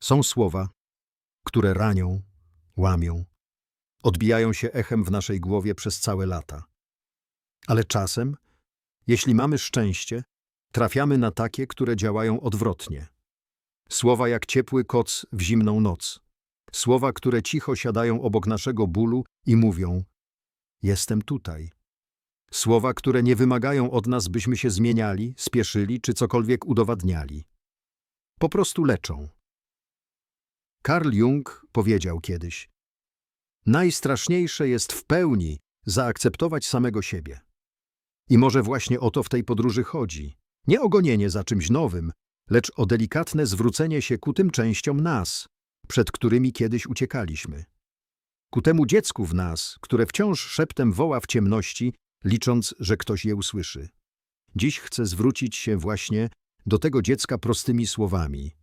Są słowa, które ranią, łamią, odbijają się echem w naszej głowie przez całe lata. Ale czasem, jeśli mamy szczęście, trafiamy na takie, które działają odwrotnie. Słowa jak ciepły koc w zimną noc. Słowa, które cicho siadają obok naszego bólu i mówią: Jestem tutaj. Słowa, które nie wymagają od nas, byśmy się zmieniali, spieszyli czy cokolwiek udowadniali. Po prostu leczą. Carl Jung powiedział kiedyś: Najstraszniejsze jest w pełni zaakceptować samego siebie. I może właśnie o to w tej podróży chodzi. Nie o gonienie za czymś nowym, lecz o delikatne zwrócenie się ku tym częściom nas, przed którymi kiedyś uciekaliśmy. Ku temu dziecku w nas, które wciąż szeptem woła w ciemności, licząc, że ktoś je usłyszy. Dziś chcę zwrócić się właśnie do tego dziecka prostymi słowami.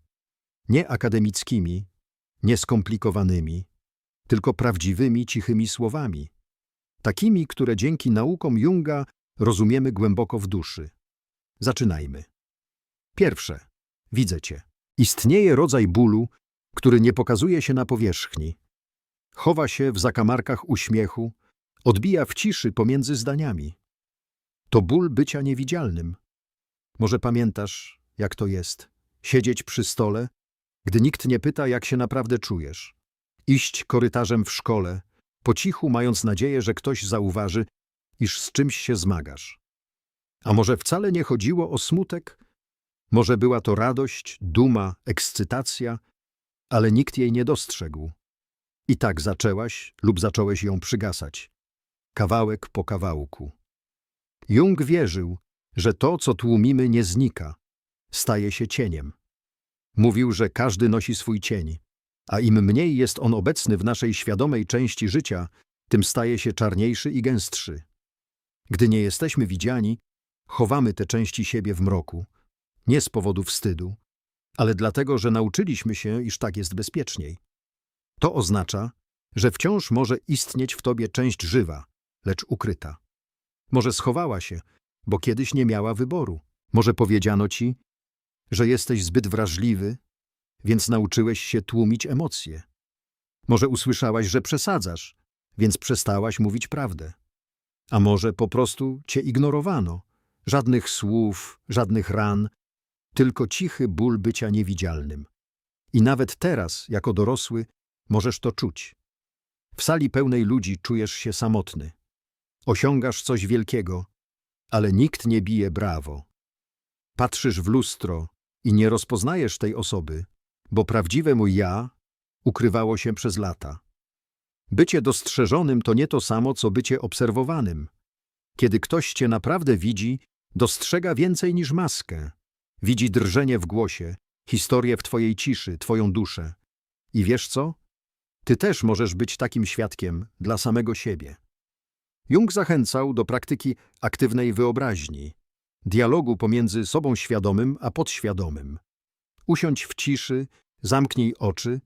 Nie akademickimi, nie skomplikowanymi, tylko prawdziwymi, cichymi słowami. Takimi, które dzięki naukom Junga rozumiemy głęboko w duszy. Zaczynajmy. Pierwsze. Widzę cię. Istnieje rodzaj bólu, który nie pokazuje się na powierzchni. Chowa się w zakamarkach uśmiechu, odbija w ciszy pomiędzy zdaniami. To ból bycia niewidzialnym. Może pamiętasz, jak to jest? Siedzieć przy stole, gdy nikt nie pyta, jak się naprawdę czujesz. Iść korytarzem w szkole, po cichu mając nadzieję, że ktoś zauważy, iż z czymś się zmagasz. A może wcale nie chodziło o smutek? Może była to radość, duma, ekscytacja, ale nikt jej nie dostrzegł. I tak zaczęłaś lub zacząłeś ją przygasać. Kawałek po kawałku. Jung wierzył, że to, co tłumimy, nie znika, staje się cieniem. Mówił, że każdy nosi swój cień, a im mniej jest on obecny w naszej świadomej części życia, tym staje się czarniejszy i gęstszy. Gdy nie jesteśmy widziani, chowamy te części siebie w mroku, nie z powodu wstydu, ale dlatego, że nauczyliśmy się, iż tak jest bezpieczniej. To oznacza, że wciąż może istnieć w tobie część żywa, lecz ukryta. Może schowała się, bo kiedyś nie miała wyboru. Może powiedziano ci, że jesteś zbyt wrażliwy, więc nauczyłeś się tłumić emocje. Może usłyszałaś, że przesadzasz, więc przestałaś mówić prawdę. A może po prostu cię ignorowano. Żadnych słów, żadnych ran, tylko cichy ból bycia niewidzialnym. I nawet teraz, jako dorosły, możesz to czuć. W sali pełnej ludzi czujesz się samotny. Osiągasz coś wielkiego, ale nikt nie bije brawo. Patrzysz w lustro i nie rozpoznajesz tej osoby, bo prawdziwe mój ja ukrywało się przez lata. Bycie dostrzeżonym to nie to samo, co bycie obserwowanym. Kiedy ktoś cię naprawdę widzi, dostrzega więcej niż maskę. Widzi drżenie w głosie, historię w twojej ciszy, twoją duszę. I wiesz co? Ty też możesz być takim świadkiem dla samego siebie. Jung zachęcał do praktyki aktywnej wyobraźni, dialogu pomiędzy sobą świadomym a podświadomym. Usiądź w ciszy, zamknij oczy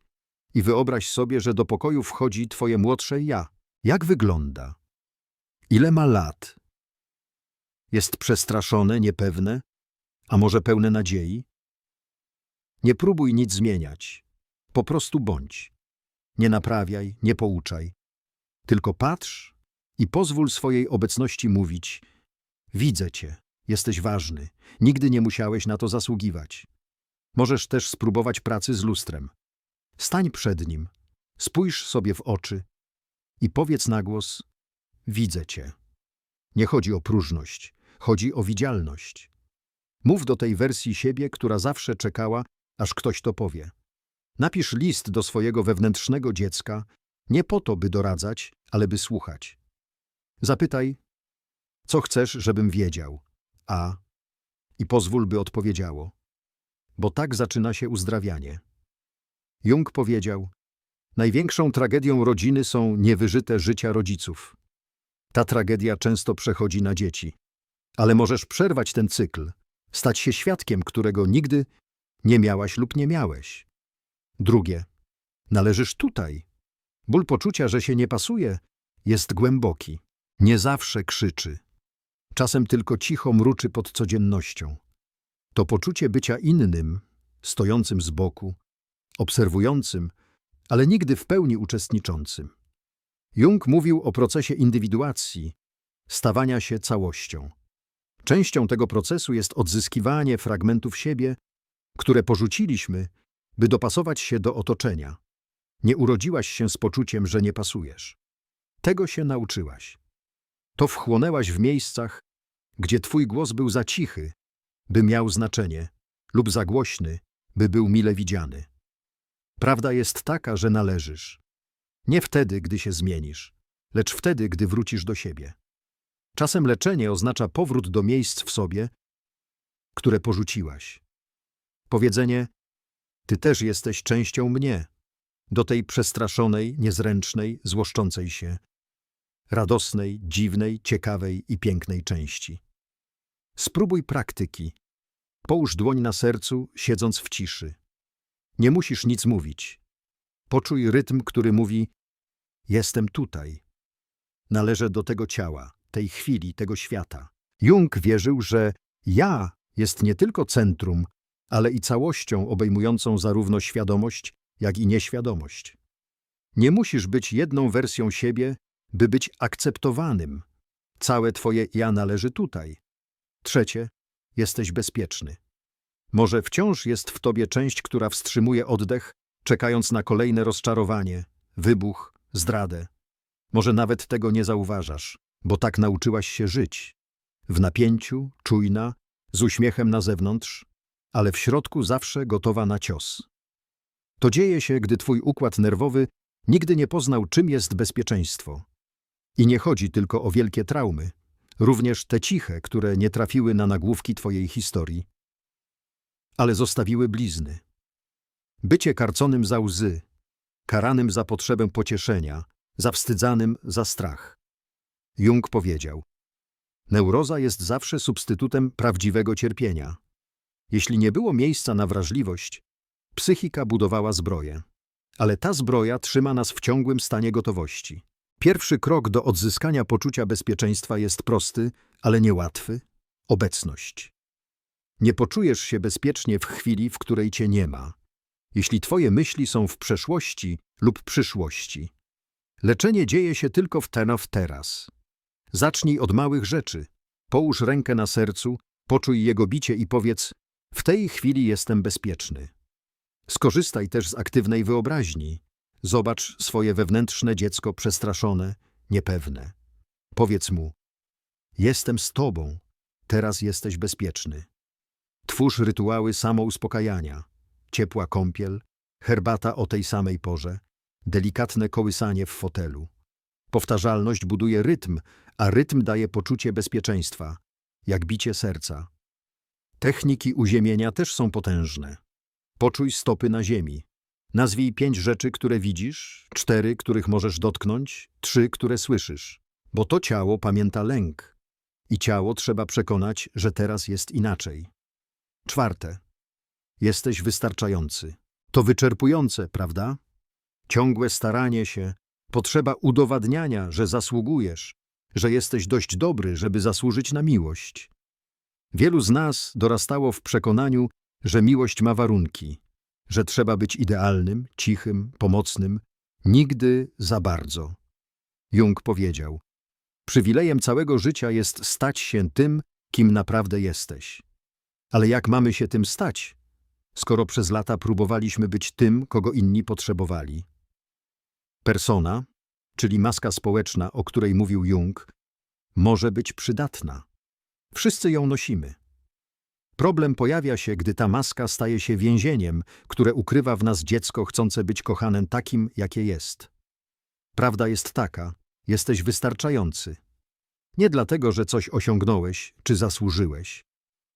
i wyobraź sobie, że do pokoju wchodzi twoje młodsze ja. Jak wygląda? Ile ma lat? Jest przestraszone, niepewne, a może pełne nadziei? Nie próbuj nic zmieniać. Po prostu bądź. Nie naprawiaj, nie pouczaj. Tylko patrz i pozwól swojej obecności mówić: Widzę cię, jesteś ważny, nigdy nie musiałeś na to zasługiwać. Możesz też spróbować pracy z lustrem. Stań przed nim, spójrz sobie w oczy i powiedz na głos: Widzę cię. Nie chodzi o próżność, chodzi o widzialność. Mów do tej wersji siebie, która zawsze czekała, aż ktoś to powie. Napisz list do swojego wewnętrznego dziecka, nie po to, by doradzać, ale by słuchać. Zapytaj, co chcesz, żebym wiedział, a i pozwól, by odpowiedziało. Bo tak zaczyna się uzdrawianie. Jung powiedział, największą tragedią rodziny są niewyżyte życia rodziców. Ta tragedia często przechodzi na dzieci. Ale możesz przerwać ten cykl, stać się świadkiem, którego nigdy nie miałaś lub nie miałeś. Drugie, należysz tutaj. Ból poczucia, że się nie pasuje, jest głęboki. Nie zawsze krzyczy. Czasem tylko cicho mruczy pod codziennością. To poczucie bycia innym, stojącym z boku, obserwującym, ale nigdy w pełni uczestniczącym. Jung mówił o procesie indywiduacji, stawania się całością. Częścią tego procesu jest odzyskiwanie fragmentów siebie, które porzuciliśmy, by dopasować się do otoczenia. Nie urodziłaś się z poczuciem, że nie pasujesz. Tego się nauczyłaś. To wchłonęłaś w miejscach, gdzie twój głos był za cichy, by miał znaczenie, lub za głośny, by był mile widziany. Prawda jest taka, że należysz. Nie wtedy, gdy się zmienisz, lecz wtedy, gdy wrócisz do siebie. Czasem leczenie oznacza powrót do miejsc w sobie, które porzuciłaś. Powiedzenie: Ty też jesteś częścią mnie, do tej przestraszonej, niezręcznej, złoszczącej się, radosnej, dziwnej, ciekawej i pięknej części. Spróbuj praktyki. Połóż dłoń na sercu, siedząc w ciszy. Nie musisz nic mówić. Poczuj rytm, który mówi: Jestem tutaj. Należę do tego ciała, tej chwili, tego świata. Jung wierzył, że ja jest nie tylko centrum, ale i całością obejmującą zarówno świadomość, jak i nieświadomość. Nie musisz być jedną wersją siebie, by być akceptowanym. Całe twoje ja należy tutaj. Trzecie, jesteś bezpieczny. Może wciąż jest w tobie część, która wstrzymuje oddech, czekając na kolejne rozczarowanie, wybuch, zdradę. Może nawet tego nie zauważasz, bo tak nauczyłaś się żyć. W napięciu, czujna, z uśmiechem na zewnątrz, ale w środku zawsze gotowa na cios. To dzieje się, gdy twój układ nerwowy nigdy nie poznał, czym jest bezpieczeństwo. I nie chodzi tylko o wielkie traumy, również te ciche, które nie trafiły na nagłówki twojej historii, ale zostawiły blizny. Bycie karconym za łzy, karanym za potrzebę pocieszenia, zawstydzanym za strach. Jung powiedział: Neuroza jest zawsze substytutem prawdziwego cierpienia. Jeśli nie było miejsca na wrażliwość, psychika budowała zbroję. Ale ta zbroja trzyma nas w ciągłym stanie gotowości. Pierwszy krok do odzyskania poczucia bezpieczeństwa jest prosty, ale niełatwy obecność. Nie poczujesz się bezpiecznie w chwili, w której cię nie ma. Jeśli twoje myśli są w przeszłości lub przyszłości. Leczenie dzieje się tylko w ten w teraz. Zacznij od małych rzeczy. Połóż rękę na sercu, poczuj jego bicie i powiedz: W tej chwili jestem bezpieczny. Skorzystaj też z aktywnej wyobraźni. Zobacz swoje wewnętrzne dziecko przestraszone, niepewne. Powiedz mu: Jestem z tobą, teraz jesteś bezpieczny. Twórz rytuały samouspokajania, ciepła kąpiel, herbata o tej samej porze, delikatne kołysanie w fotelu. Powtarzalność buduje rytm, a rytm daje poczucie bezpieczeństwa, jak bicie serca. Techniki uziemienia też są potężne. Poczuj stopy na ziemi. Nazwij pięć rzeczy, które widzisz, cztery, których możesz dotknąć, trzy, które słyszysz. Bo to ciało pamięta lęk. I ciało trzeba przekonać, że teraz jest inaczej. Czwarte. Jesteś wystarczający. To wyczerpujące, prawda? Ciągłe staranie się, potrzeba udowadniania, że zasługujesz, że jesteś dość dobry, żeby zasłużyć na miłość. Wielu z nas dorastało w przekonaniu, że miłość ma warunki, że trzeba być idealnym, cichym, pomocnym, nigdy za bardzo. Jung powiedział: Przywilejem całego życia jest stać się tym, kim naprawdę jesteś. Ale jak mamy się tym stać, skoro przez lata próbowaliśmy być tym, kogo inni potrzebowali? Persona, czyli maska społeczna, o której mówił Jung, może być przydatna. Wszyscy ją nosimy. Problem pojawia się, gdy ta maska staje się więzieniem, które ukrywa w nas dziecko chcące być kochanem takim, jakie jest. Prawda jest taka, jesteś wystarczający. Nie dlatego, że coś osiągnąłeś czy zasłużyłeś,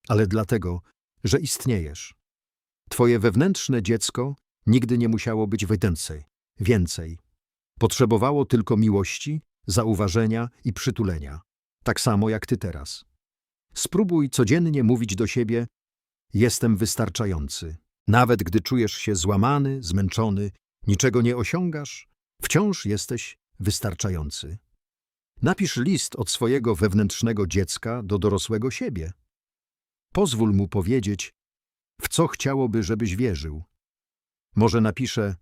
ale dlatego, że istniejesz. Twoje wewnętrzne dziecko nigdy nie musiało być więcej, więcej. Potrzebowało tylko miłości, zauważenia i przytulenia, tak samo jak ty teraz. Spróbuj codziennie mówić do siebie: Jestem wystarczający. Nawet gdy czujesz się złamany, zmęczony, niczego nie osiągasz, wciąż jesteś wystarczający. Napisz list od swojego wewnętrznego dziecka do dorosłego siebie. Pozwól mu powiedzieć, w co chciałoby, żebyś wierzył. Może napisze: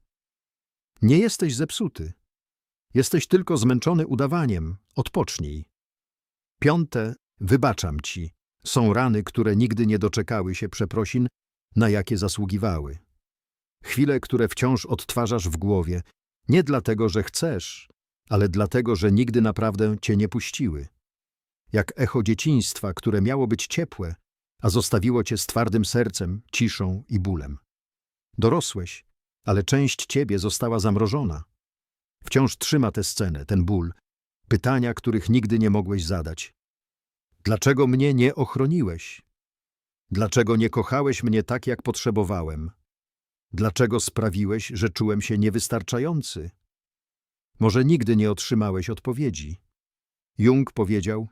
Nie jesteś zepsuty. Jesteś tylko zmęczony udawaniem. Odpocznij. Piąte, wybaczam ci. Są rany, które nigdy nie doczekały się przeprosin, na jakie zasługiwały. Chwile, które wciąż odtwarzasz w głowie, nie dlatego, że chcesz, ale dlatego, że nigdy naprawdę cię nie puściły. Jak echo dzieciństwa, które miało być ciepłe, a zostawiło cię z twardym sercem, ciszą i bólem. Dorosłeś, ale część ciebie została zamrożona. Wciąż trzyma tę scenę, ten ból, pytania, których nigdy nie mogłeś zadać. Dlaczego mnie nie ochroniłeś? Dlaczego nie kochałeś mnie tak, jak potrzebowałem? Dlaczego sprawiłeś, że czułem się niewystarczający? Może nigdy nie otrzymałeś odpowiedzi. Jung powiedział: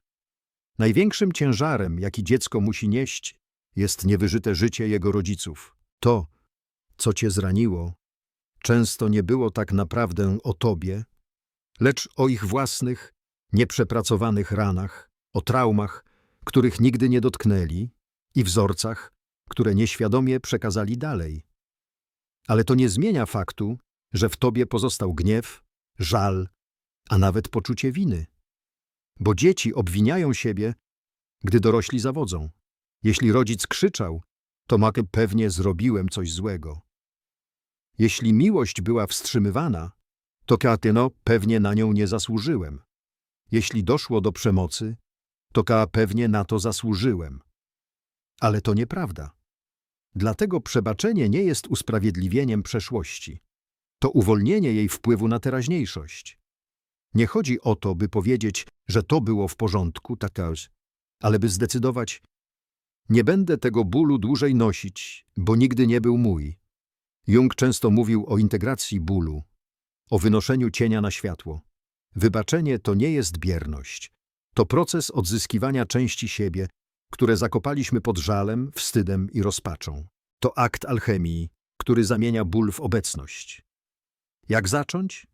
Największym ciężarem, jaki dziecko musi nieść, jest niewyżyte życie jego rodziców. To, co cię zraniło, często nie było tak naprawdę o tobie, lecz o ich własnych, nieprzepracowanych ranach, o traumach, których nigdy nie dotknęli i wzorcach, które nieświadomie przekazali dalej. Ale to nie zmienia faktu, że w tobie pozostał gniew, żal, a nawet poczucie winy. Bo dzieci obwiniają siebie, gdy dorośli zawodzą. Jeśli rodzic krzyczał, to makę pewnie zrobiłem coś złego. Jeśli miłość była wstrzymywana, to Katyno pewnie na nią nie zasłużyłem. Jeśli doszło do przemocy, to ka pewnie na to zasłużyłem. Ale to nieprawda. Dlatego przebaczenie nie jest usprawiedliwieniem przeszłości. To uwolnienie jej wpływu na teraźniejszość. Nie chodzi o to, by powiedzieć, że to było w porządku, takaż, ale by zdecydować, nie będę tego bólu dłużej nosić, bo nigdy nie był mój. Jung często mówił o integracji bólu, o wynoszeniu cienia na światło. Wybaczenie to nie jest bierność. To proces odzyskiwania części siebie, które zakopaliśmy pod żalem, wstydem i rozpaczą. To akt alchemii, który zamienia ból w obecność. Jak zacząć?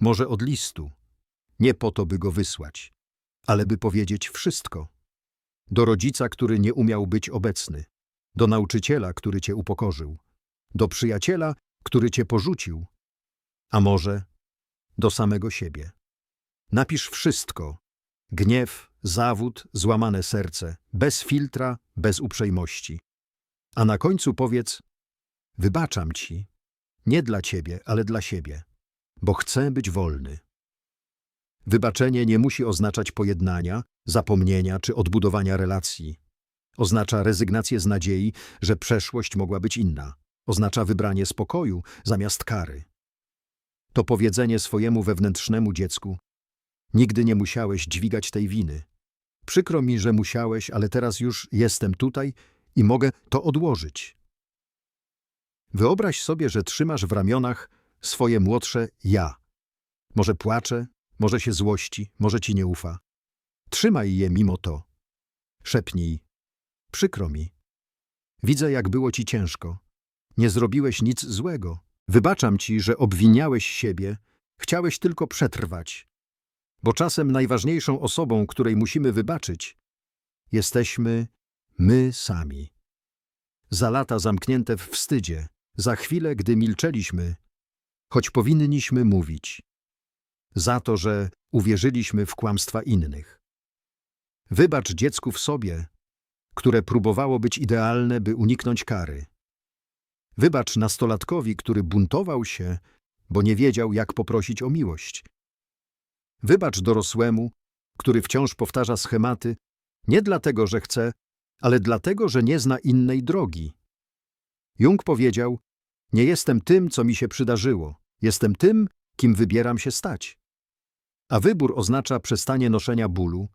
Może od listu. Nie po to, by go wysłać, ale by powiedzieć wszystko. Do rodzica, który nie umiał być obecny. Do nauczyciela, który cię upokorzył. Do przyjaciela, który cię porzucił. A może do samego siebie. Napisz wszystko. Gniew, zawód, złamane serce, bez filtra, bez uprzejmości. A na końcu powiedz: Wybaczam ci, nie dla ciebie, ale dla siebie, bo chcę być wolny. Wybaczenie nie musi oznaczać pojednania, zapomnienia czy odbudowania relacji. Oznacza rezygnację z nadziei, że przeszłość mogła być inna. Oznacza wybranie spokoju zamiast kary. To powiedzenie swojemu wewnętrznemu dziecku: Nigdy nie musiałeś dźwigać tej winy. Przykro mi, że musiałeś, ale teraz już jestem tutaj i mogę to odłożyć. Wyobraź sobie, że trzymasz w ramionach swoje młodsze ja. Może płacze, może się złości, może ci nie ufa. Trzymaj je mimo to. Szepnij. Przykro mi. Widzę, jak było ci ciężko. Nie zrobiłeś nic złego. Wybaczam ci, że obwiniałeś siebie, chciałeś tylko przetrwać. Bo czasem najważniejszą osobą, której musimy wybaczyć, jesteśmy my sami. Za lata zamknięte w wstydzie, za chwilę, gdy milczeliśmy, choć powinniśmy mówić. Za to, że uwierzyliśmy w kłamstwa innych. Wybacz dziecku w sobie, które próbowało być idealne, by uniknąć kary. Wybacz nastolatkowi, który buntował się, bo nie wiedział, jak poprosić o miłość. Wybacz dorosłemu, który wciąż powtarza schematy, nie dlatego, że chce, ale dlatego, że nie zna innej drogi. Jung powiedział: Nie jestem tym, co mi się przydarzyło, jestem tym, kim wybieram się stać. A wybór oznacza przestanie noszenia bólu,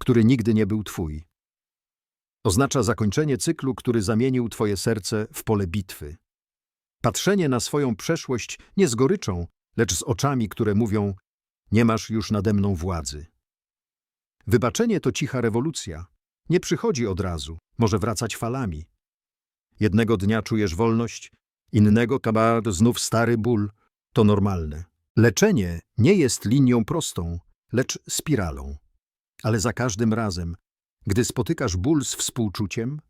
który nigdy nie był twój. Oznacza zakończenie cyklu, który zamienił twoje serce w pole bitwy. Patrzenie na swoją przeszłość nie z goryczą, lecz z oczami, które mówią: Nie masz już nade mną władzy. Wybaczenie to cicha rewolucja. Nie przychodzi od razu, może wracać falami. Jednego dnia czujesz wolność, innego kabar znów stary ból. To normalne. Leczenie nie jest linią prostą, lecz spiralą. Ale za każdym razem, gdy spotykasz ból z współczuciem,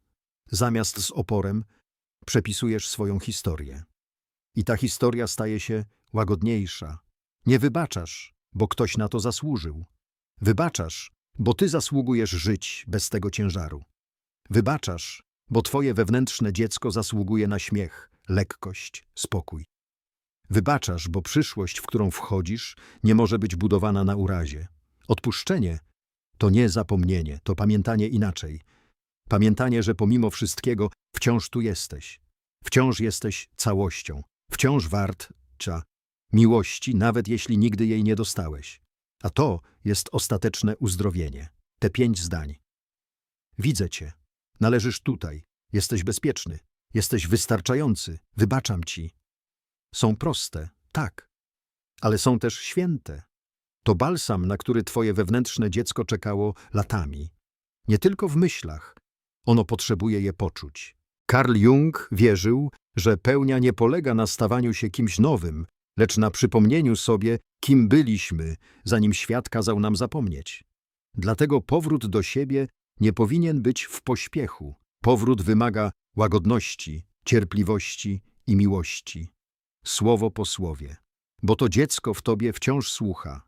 zamiast z oporem, przepisujesz swoją historię. I ta historia staje się łagodniejsza. Nie wybaczasz, bo ktoś na to zasłużył. Wybaczasz, bo ty zasługujesz żyć bez tego ciężaru. Wybaczasz, bo twoje wewnętrzne dziecko zasługuje na śmiech, lekkość, spokój. Wybaczasz, bo przyszłość, w którą wchodzisz, nie może być budowana na urazie. Odpuszczenie to nie zapomnienie, to pamiętanie inaczej. Pamiętanie, że pomimo wszystkiego wciąż tu jesteś. Wciąż jesteś całością. Wciąż wart cza miłości, nawet jeśli nigdy jej nie dostałeś. A to jest ostateczne uzdrowienie. Te pięć zdań. Widzę cię. Należysz tutaj. Jesteś bezpieczny. Jesteś wystarczający. Wybaczam ci. Są proste, tak. Ale są też święte. To balsam, na który twoje wewnętrzne dziecko czekało latami. Nie tylko w myślach. Ono potrzebuje je poczuć. Carl Jung wierzył, że pełnia nie polega na stawaniu się kimś nowym, lecz na przypomnieniu sobie, kim byliśmy, zanim świat kazał nam zapomnieć. Dlatego powrót do siebie nie powinien być w pośpiechu. Powrót wymaga łagodności, cierpliwości i miłości. Słowo po słowie. Bo to dziecko w tobie wciąż słucha.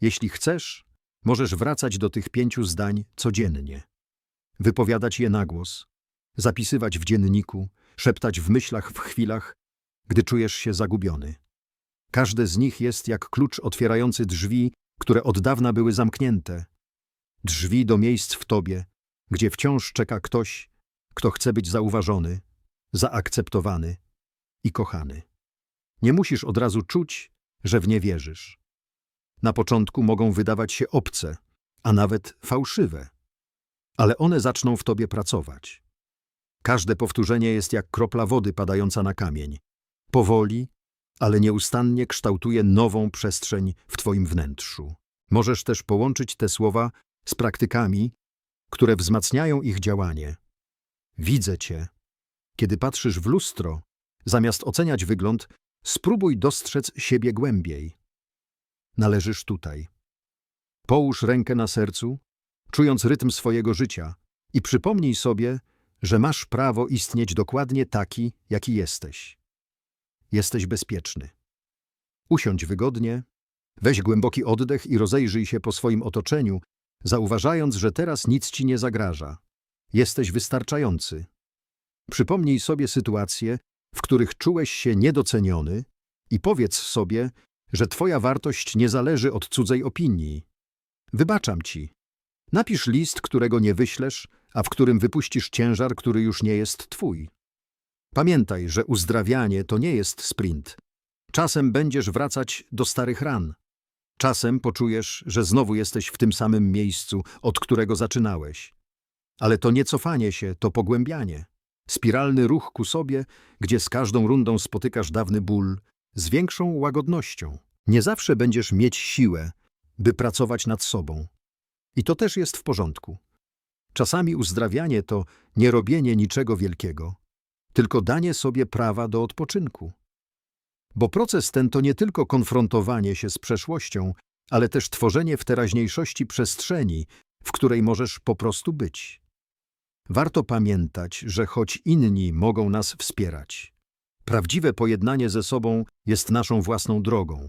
Jeśli chcesz, możesz wracać do tych pięciu zdań codziennie. Wypowiadać je na głos, zapisywać w dzienniku, szeptać w myślach w chwilach, gdy czujesz się zagubiony. Każde z nich jest jak klucz otwierający drzwi, które od dawna były zamknięte. Drzwi do miejsc w tobie, gdzie wciąż czeka ktoś, kto chce być zauważony, zaakceptowany i kochany. Nie musisz od razu czuć, że w nie wierzysz. Na początku mogą wydawać się obce, a nawet fałszywe, ale one zaczną w tobie pracować. Każde powtórzenie jest jak kropla wody padająca na kamień. Powoli, ale nieustannie kształtuje nową przestrzeń w twoim wnętrzu. Możesz też połączyć te słowa z praktykami, które wzmacniają ich działanie. Widzę cię. Kiedy patrzysz w lustro, zamiast oceniać wygląd, spróbuj dostrzec siebie głębiej. Należysz tutaj. Połóż rękę na sercu, czując rytm swojego życia i przypomnij sobie, że masz prawo istnieć dokładnie taki, jaki jesteś. Jesteś bezpieczny. Usiądź wygodnie, weź głęboki oddech i rozejrzyj się po swoim otoczeniu, zauważając, że teraz nic ci nie zagraża. Jesteś wystarczający. Przypomnij sobie sytuacje, w których czułeś się niedoceniony i powiedz sobie, że twoja wartość nie zależy od cudzej opinii. Wybaczam ci. Napisz list, którego nie wyślesz, a w którym wypuścisz ciężar, który już nie jest twój. Pamiętaj, że uzdrawianie to nie jest sprint. Czasem będziesz wracać do starych ran. Czasem poczujesz, że znowu jesteś w tym samym miejscu, od którego zaczynałeś. Ale to nie cofanie się, to pogłębianie. Spiralny ruch ku sobie, gdzie z każdą rundą spotykasz dawny ból, z większą łagodnością. Nie zawsze będziesz mieć siłę, by pracować nad sobą. I to też jest w porządku. Czasami uzdrawianie to nie robienie niczego wielkiego, tylko danie sobie prawa do odpoczynku. Bo proces ten to nie tylko konfrontowanie się z przeszłością, ale też tworzenie w teraźniejszości przestrzeni, w której możesz po prostu być. Warto pamiętać, że choć inni mogą nas wspierać, prawdziwe pojednanie ze sobą jest naszą własną drogą.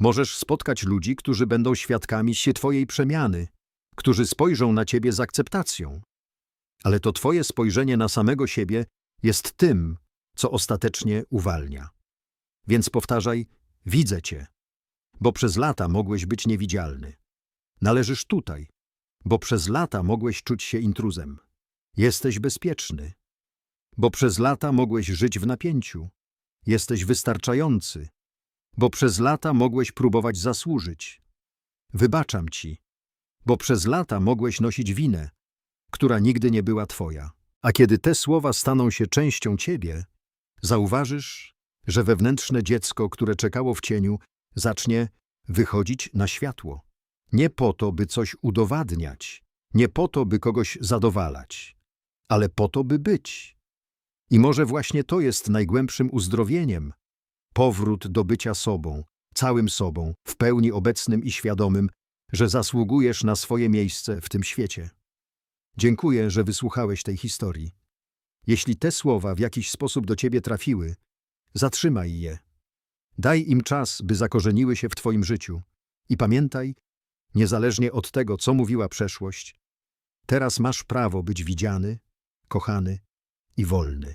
Możesz spotkać ludzi, którzy będą świadkami się Twojej przemiany, którzy spojrzą na Ciebie z akceptacją. Ale to Twoje spojrzenie na samego siebie jest tym, co ostatecznie uwalnia. Więc powtarzaj, widzę Cię, bo przez lata mogłeś być niewidzialny. Należysz tutaj, bo przez lata mogłeś czuć się intruzem. Jesteś bezpieczny, bo przez lata mogłeś żyć w napięciu. Jesteś wystarczający, bo przez lata mogłeś próbować zasłużyć. Wybaczam ci, bo przez lata mogłeś nosić winę, która nigdy nie była twoja. A kiedy te słowa staną się częścią ciebie, zauważysz, że wewnętrzne dziecko, które czekało w cieniu, zacznie wychodzić na światło. Nie po to, by coś udowadniać, nie po to, by kogoś zadowalać, ale po to, by być. I może właśnie to jest najgłębszym uzdrowieniem, powrót do bycia sobą, całym sobą, w pełni obecnym i świadomym, że zasługujesz na swoje miejsce w tym świecie. Dziękuję, że wysłuchałeś tej historii. Jeśli te słowa w jakiś sposób do ciebie trafiły, Zatrzymaj je. Daj im czas, by zakorzeniły się w Twoim życiu. I pamiętaj, niezależnie od tego, co mówiła przeszłość, teraz masz prawo być widziany, kochany i wolny.